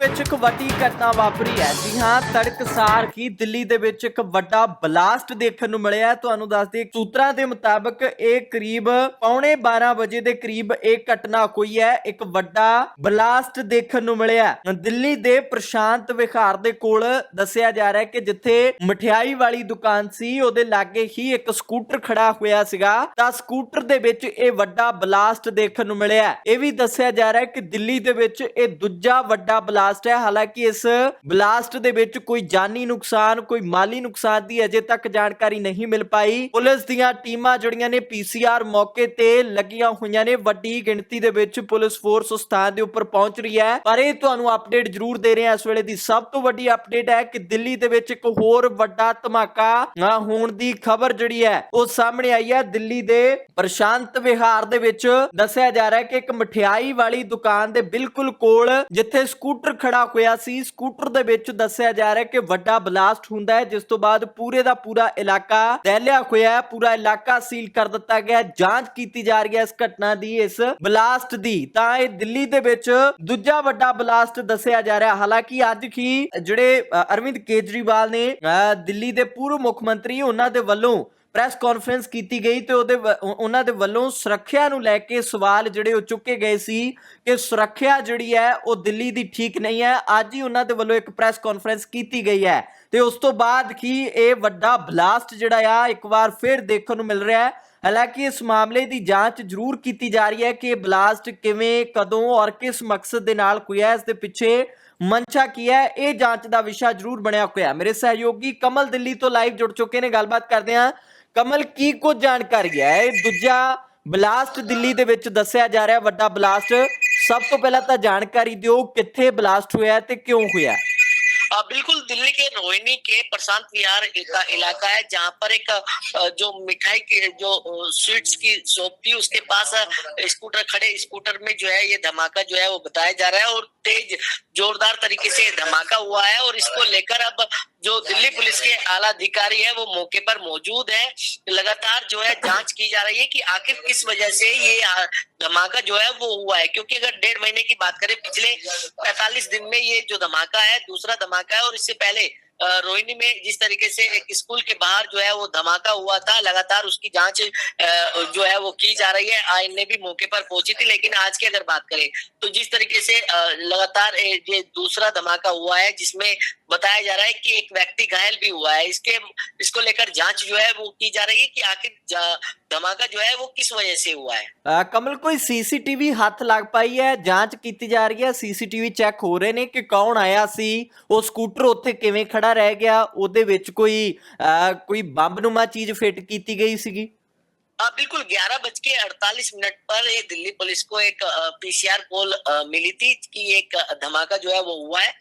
ਵਿੱਚ ਇੱਕ ਵੱਡੀ ਘਟਨਾ ਵਾਪਰੀ ਹੈ। ਜੀ ਹਾਂ, ਤੜਕਸਾਰ ਹੀ ਦਿੱਲੀ ਦੇ ਵਿੱਚ ਇੱਕ ਵੱਡਾ ਬਲਾਸਟ ਦੇਖਣ ਨੂੰ ਮਿਲਿਆ ਤੁਹਾਨੂੰ ਦੱਸ ਦਈਏ, ਸੂਤਰਾਂ ਦੇ ਮੁਤਾਬਕ ਇਹ ਕਰੀਬ ਪੌਣੇ 12 ਵਜੇ ਦੇ ਕਰੀਬ ਇਹ ਘਟਨਾ ਹੋਈ ਹੈ। ਇੱਕ ਵੱਡਾ ਬਲਾਸਟ ਦੇਖਣ ਨੂੰ ਮਿਲਿਆ ਦਿੱਲੀ ਦੇ ਪ੍ਰਸ਼ਾਂਤ ਵਿਹਾਰ ਦੇ ਕੋਲ ਦੱਸਿਆ ਜਾ ਰਿਹਾ ਹੈ ਕਿ ਜਿੱਥੇ ਮਠਿਆਈ ਵਾਲੀ ਦੁਕਾਨ ਸੀ, ਉਹਦੇ ਲਾਗੇ ਹੀ ਇੱਕ ਸਕੂਟਰ ਖੜਾ ਹੋਇਆ ਸੀਗਾ। ਤਾਂ ਸਕੂਟਰ ਦੇ ਵਿੱਚ ਇਹ ਵੱਡਾ ਬਲਾਸਟ ਦੇਖਣ ਨੂੰ ਮਿਲਿਆ ਇਹ ਵੀ ਦੱਸਿਆ ਜਾ ਰਿਹਾ ਹੈ ਕਿ ਦਿੱਲੀ ਦੇ ਵਿੱਚ ਇਹ ਦੂਜਾ ਵੱਡਾ ਬਲਾਸਟ ਹੈ। ਹਾਲਾਂਕਿ ਇਸ ਬਲਾਸਟ ਦੇ ਵਿੱਚ ਕੋਈ ਜਾਨੀ ਨੁਕਸਾਨ, ਕੋਈ ਮਾਲੀ ਨੁਕਸਾਨ ਦੀ ਅਜੇ ਤੱਕ ਜਾਣਕਾਰੀ ਨਹੀਂ ਮਿਲ ਪਾਈ। ਪੁਲਿਸ ਦੀਆਂ ਟੀਮਾਂ ਜਿਹੜੀਆਂ ਨੇ ਪੀਸੀਆਰ ਮੌਕੇ ਤੇ ਲੱਗੀਆਂ ਹੋਈਆਂ ਨੇ। ਵੱਡੀ ਗਿਣਤੀ ਦੇ ਵਿੱਚ ਪੁਲਿਸ ਫੋਰਸ ਉਸ ਸਥਾਨ ਦੇ ਉੱਪਰ ਪਹੁੰਚ ਰਹੀ ਹੈ। ਪਰ ਇਹ ਤੁਹਾਨੂੰ ਅਪਡੇਟ ਜ਼ਰੂਰ ਦੇ ਰਹੇ ਹਾਂ। ਇਸ ਵੇਲੇ ਦੀ ਸਭ ਤੋਂ ਵੱਡੀ ਅਪਡੇਟ ਹੈ ਕਿ ਦਿੱਲੀ ਦੇ ਵਿੱਚ ਇੱਕ ਹੋਰ ਵੱਡਾ ਧਮਾਕਾ ਹੋਣ ਦੀ ਖਬਰ ਜਿਹੜੀ ਹੈ, ਉਹ ਸਾਹਮਣੇ ਆਈ ਹੈ। ਦਿੱਲੀ ਦੇ ਪ੍ਰਸ਼ਾਂਤ ਵਿਹਾਰ ਦੇ ਵਿੱਚ ਦੱਸਿਆ ਜਾ ਰਿਹਾ ਹੈ ਕਿ ਇੱਕ ਮਠਿਆਈ ਵਾਲੀ ਦੁਕਾਨ ਦੇ ਬਿਲਕੁਲ ਕੋਲ, ਜਿੱਥੇ ਸਕੂਟਰ ਖੜਾ ਹੋਇਆ ਸੀ। ਸਕੂਟਰ ਦੇ ਵਿੱਚ ਦੱਸਿਆ ਜਾ ਰਿਹਾ ਕਿ ਵੱਡਾ ਬਲਾਸਟ ਹੁੰਦਾ ਹੈ, ਜਿਸ ਤੋਂ ਬਾਅਦ ਪੂਰੇ ਦਾ ਪੂਰਾ ਇਲਾਕਾ ਦਹਿਲਿਆ ਹੋਇਆ ਹੈ। ਪੂਰਾ ਇਲਾਕਾ ਸੀਲ ਕਰ ਦਿੱਤਾ ਗਿਆ ਜਾਂਚ ਕੀਤੀ ਜਾ ਰਹੀ ਹੈ ਇਸ ਘਟਨਾ ਦੀ, ਇਸ ਬਲਾਸਟ ਦੀ। ਤਾਂ ਇਹ ਦਿੱਲੀ ਦੇ ਵਿੱਚ ਦੂਜਾ ਵੱਡਾ ਬਲਾਸਟ ਦੱਸਿਆ ਜਾ ਰਿਹਾ ਹਾਲਾਂਕਿ ਅੱਜ ਹੀ ਜਿਹੜੇ ਅਰਵਿੰਦ ਕੇਜਰੀਵਾਲ ਨੇ ਦਿੱਲੀ ਦੇ ਪੂਰਵ ਮੁੱਖ ਮੰਤਰੀ, ਉਹਨਾਂ ਦੇ ਵੱਲੋਂ ਪ੍ਰੈਸ ਕਾਨਫਰੰਸ ਕੀਤੀ ਗਈ ਤੇ ਉਹਦੇ ਉਹਨਾਂ ਦੇ ਵੱਲੋਂ ਸੁਰੱਖਿਆ ਨੂੰ ਲੈ ਕੇ ਸਵਾਲ ਜਿਹੜੇ ਉਹ ਚੁੱਕੇ ਗਏ ਸੀ ਕਿ ਸੁਰੱਖਿਆ ਜਿਹੜੀ ਹੈ, ਉਹ ਦਿੱਲੀ ਦੀ ਠੀਕ ਨਹੀਂ ਹੈ। ਅੱਜ ਹੀ ਉਹਨਾਂ ਦੇ ਵੱਲੋਂ ਇੱਕ ਪ੍ਰੈਸ ਕਾਨਫਰੰਸ ਕੀਤੀ ਗਈ ਹੈ। ਤੇ ਉਸ ਤੋਂ ਬਾਅਦ ਕੀ ਇਹ ਵੱਡਾ ਬਲਾਸਟ ਜਿਹੜਾ ਆ, ਇੱਕ ਵਾਰ ਫਿਰ ਦੇਖਣ ਨੂੰ ਮਿਲ ਰਿਹਾ ਹੈ। ਹਾਲਾਂਕਿ ਇਸ ਮਾਮਲੇ ਦੀ ਜਾਂਚ ਜ਼ਰੂਰ ਕੀਤੀ ਜਾ ਰਹੀ ਹੈ ਕਿ ਇਹ ਬਲਾਸਟ ਕਿਵੇਂ, ਕਦੋਂ ਔਰ ਕਿਸ ਮਕਸਦ ਦੇ ਨਾਲ ਹੋਇਆ ਇਸ ਦੇ ਪਿੱਛੇ ਮਨਸ਼ਾ ਕੀ ਹੈ, ਇਹ ਜਾਂਚ ਦਾ ਵਿਸ਼ਾ ਜ਼ਰੂਰ ਬਣਿਆ ਹੋਇਆ ਮੇਰੇ ਸਹਿਯੋਗੀ ਕਮਲ ਦਿੱਲੀ ਤੋਂ ਲਾਈਵ ਜੁੜ ਚੁੱਕੇ ਨੇ। ਗੱਲਬਾਤ ਕਰਦੇ ਹਾਂ ਕਮਲ ਕੀ ਕੁਝ ਜਾਣਕਾਰੀ ਹੈ ਇਹ ਦੂਜਾ ਬਲਾਸਟ ਦਿੱਲੀ ਦੇ ਵਿੱਚ ਦੱਸਿਆ ਜਾ ਰਿਹਾ ਵੱਡਾ ਬਲਾਸਟ ਸਭ ਤੋਂ ਪਹਿਲਾਂ ਤਾਂ ਜਾਣਕਾਰੀ ਦਿਓ ਕਿੱਥੇ ਬਲਾਸਟ ਹੋਇਆ ਤੇ ਕਿਉਂ ਹੋਇਆ आ, बिल्कुल दिल्ली के रोहिणी के प्रशांत विहार का इलाका है जहां पर एक अ, जो मिठाई की जो अ, स्वीट्स की शॉप थी उसके पास अ, स्कूटर खड़े स्कूटर में जो है ये धमाका जो है वो बताया जा रहा है और तेज जोरदार तरीके से ये धमाका हुआ है और इसको लेकर अब जो दिल्ली पुलिस के आला अधिकारी है, वो मौके पर मौजूद है। लगातार जो है जाँच की जा रही है कि आखिर किस वजह से ये धमाका जो है वो हुआ है। क्योंकि अगर डेढ़ महीने की बात करें, पिछले 45 दिन में ये जो धमाका है, दूसरा धमाका है, और इससे पहले रोहिणी में जिस तरीके से एक स्कूल के बाहर जो है वो धमाका हुआ था, लगातार उसकी जाँच जो है वो की जा रही है। आईएनए भी मौके पर पहुँची थी, लेकिन आज की अगर बात करें तो जिस तरीके से लगातार ये दूसरा धमाका हुआ है, जिसमें बताया जा रहा है कि एक व्यक्ति घायल भी हुआ है इसके इसको लेकर जांच जो है वो की जा रही है कि आखिर जा- धमाका जो है वो किस वजह से हुआ है ਅ, ਕਮਲ ਕੋਈ ਸੀਸੀਟੀਵੀ ਹੱਥ ਲੱਗ ਪਾਈ ਹੈ ਜਾਂਚ ਕੀਤੀ ਜਾ ਰਹੀ ਹੈ ਸੀਸੀਟੀਵੀ ਚੈੱਕ ਹੋ ਰਹੇ ਨੇ ਕਿ ਕੌਣ ਆਇਆ ਸੀ ਉਹ ਸਕੂਟਰ ਉੱਥੇ ਕਿਵੇਂ ਖੜਾ ਰਹਿ ਗਿਆ ਉਹਦੇ ਵਿੱਚ ਕੋਈ ਅ, ਕੋਈ ਬੰਬਨੁਮਾ ਚੀਜ਼ ਫਿੱਟ ਕੀਤੀ ਗਈ ਸੀਗੀ हाँ बिल्कुल ग्यारह बज के अड़तालीस मिनट पर ये दिल्ली पुलिस को एक पीसीआर कॉल मिली थी कि एक धमाका जो है वो हुआ है।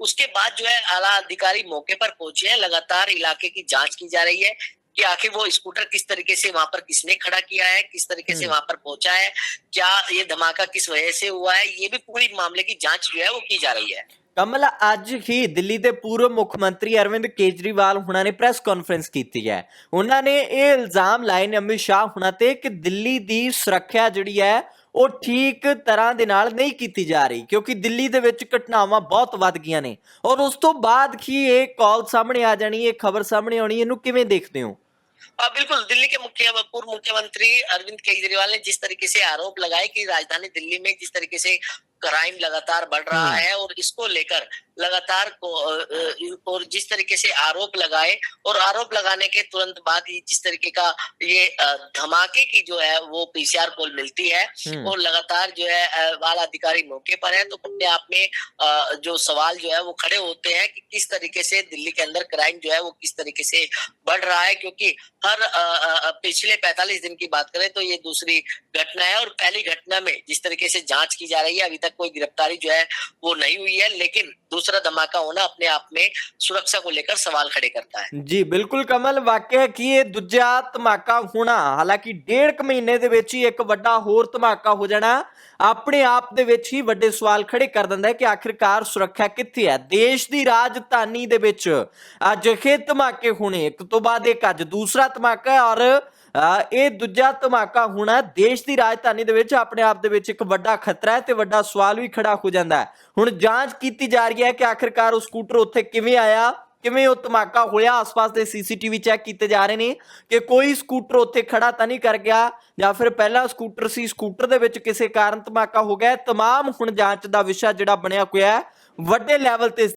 उसके बाद जो है आला अधिकारी मौके पर पहुँचे हैं। लगातार इलाके की जाँच की जा रही है कि आखिर वो स्कूटर किस तरीके से वहाँ पर किसने खड़ा किया है किस तरीके से हम्म। वहाँ पर पहुँचा है क्या ये धमाका किस वजह से हुआ है ये भी पूरी मामले की जाँच जो है वो की जा रही है। ਕਮਲ ਅੱਜ ਹੀ ਦਿੱਲੀ ਦੇ ਪੂਰਵ ਮੁੱਖ ਮੰਤਰੀ ਅਰਵਿੰਦ ਕੇਜਰੀਵਾਲ ਹੁਣਾਂ ਨੇ ਪ੍ਰੈਸ ਕਾਨਫਰੰਸ ਕੀਤੀ ਹੈ ਉਹਨਾਂ ਨੇ ਇਹ ਇਲਜ਼ਾਮ ਲਾਏ ਨੇ ਅਮਿਤ ਸ਼ਾਹ ਹੁਣਾਂ ਤੇ ਕਿ ਦਿੱਲੀ ਦੀ ਸੁਰੱਖਿਆ ਜਿਹੜੀ ਹੈ ਉਹ ਠੀਕ ਤਰ੍ਹਾਂ ਦੇ ਨਾਲ ਨਹੀਂ ਕੀਤੀ ਜਾ ਰਹੀ ਕਿਉਂਕਿ ਦਿੱਲੀ ਦੇ ਵਿੱਚ ਘਟਨਾਵਾਂ ਬਹੁਤ ਵੱਧ ਗਈਆਂ ਨੇ ਔਰ ਉਸ ਤੋਂ ਬਾਅਦ ਹੀ ਇਹ ਕਾਲ ਸਾਹਮਣੇ ਆ ਜਾਣੀ ਇਹ ਖਬਰ ਸਾਹਮਣੇ ਆਉਣੀ ਇਹਨੂੰ ਕਿਵੇਂ ਦੇਖਦੇ ਹੋ हाँ बिल्कुल दिल्ली के मुख्य पूर्व मुख्यमंत्री अरविंद केजरीवाल ने जिस तरीके से आरोप लगाए कि राजधानी दिल्ली में जिस तरीके से क्राइम लगातार बढ़ रहा हम्म। है और इसको लेकर लगातार को और जिस तरीके से आरोप लगाए और आरोप लगाने के तुरंत बाद ही जिस तरीके का ये धमाके की जो है वो पीसीआर कॉल मिलती है हम्म। और लगातार जो है बाल अधिकारी मौके पर है तो अपने आप में जो सवाल जो है वो खड़े होते हैं कि किस तरीके से दिल्ली के अंदर क्राइम जो है वो किस तरीके से बढ़ रहा है क्योंकि हर पिछले 45 दिन की बात करें तो ये दूसरी घटना है और पहली घटना में जिस तरीके से जाँच की जा रही है अभी तक कोई गिरफ्तारी जो है वो नहीं हुई है लेकिन दूसरा धमाका होना अपने आप में सुरक्षा को लेकर सवाल खड़े करता है ਜੀ ਬਿਲਕੁਲ ਕਮਲ ਵਾਕਿਆ ਕੀ ਇਹ ਦੂਜਾ ਧਮਾਕਾ ਹੋਣਾ ਹਾਲਾਂਕਿ ਡੇਢ ਕੁ ਮਹੀਨੇ ਦੇ ਵਿੱਚ ਹੀ ਇੱਕ ਵੱਡਾ ਹੋਰ ਧਮਾਕਾ ਹੋ ਜਾਣਾ ਆਪਣੇ ਆਪ ਦੇ ਵਿੱਚ ਹੀ ਵੱਡੇ ਸਵਾਲ ਖੜੇ ਕਰ ਦਿੰਦਾ ਹੈ ਕਿ ਆਖਿਰਕਾਰ ਸੁਰੱਖਿਆ ਕਿੱਥੇ ਹੈ ਦੇਸ਼ ਦੀ ਰਾਜਧਾਨੀ ਦੇ ਵਿੱਚ ਅਜਿਹੇ ਧਮਾਕੇ ਹੋਣੇ ਇੱਕ ਤੋਂ ਬਾਅਦ ਇੱਕ ਅੱਜ ਦੂਸਰਾ ਧਮਾਕਾ ਹੈ ਔਰ ਅ, ਇਹ ਦੂਜਾ ਧਮਾਕਾ ਹੋਣਾ ਦੇਸ਼ ਦੀ ਰਾਜਧਾਨੀ ਦੇ ਵਿੱਚ ਆਪਣੇ ਆਪ ਦੇ ਵਿੱਚ ਇੱਕ ਵੱਡਾ ਖਤਰਾ ਹੈ ਤੇ ਵੱਡਾ ਸਵਾਲ ਵੀ ਖੜਾ ਹੋ ਜਾਂਦਾ ਹੈ। ਹੁਣ ਜਾਂਚ ਕੀਤੀ ਜਾ ਰਹੀ ਹੈ ਕਿ ਆਖਿਰਕਾਰ ਉਹ ਸਕੂਟਰ ਉੱਥੇ ਕਿਵੇਂ ਆਇਆ, ਕਿਵੇਂ ਉਹ ਧਮਾਕਾ ਹੋਇਆ, ਆਸ-ਪਾਸ ਦੇ ਸੀਸੀਟੀਵੀ ਚੈੱਕ ਕੀਤੇ ਜਾ ਰਹੇ ਨੇ ਕਿ ਕੋਈ ਸਕੂਟਰ ਉੱਥੇ ਖੜਾ ਤਾਂ ਨਹੀਂ ਕਰ ਗਿਆ ਜਾਂ ਫਿਰ ਪਹਿਲਾ ਸਕੂਟਰ ਸੀ, ਸਕੂਟਰ ਦੇ ਵਿੱਚ ਕਿਸੇ ਕਾਰਨ ਧਮਾਕਾ ਹੋ ਗਿਆ ਤਮਾਮ ਹੁਣ ਜਾਂਚ ਦਾ ਵਿਸ਼ਾ ਜਿਹੜਾ ਬਣਿਆ ਹੋਇਆ ਹੈ, ਵੱਡੇ ਲੈਵਲ ਤੇ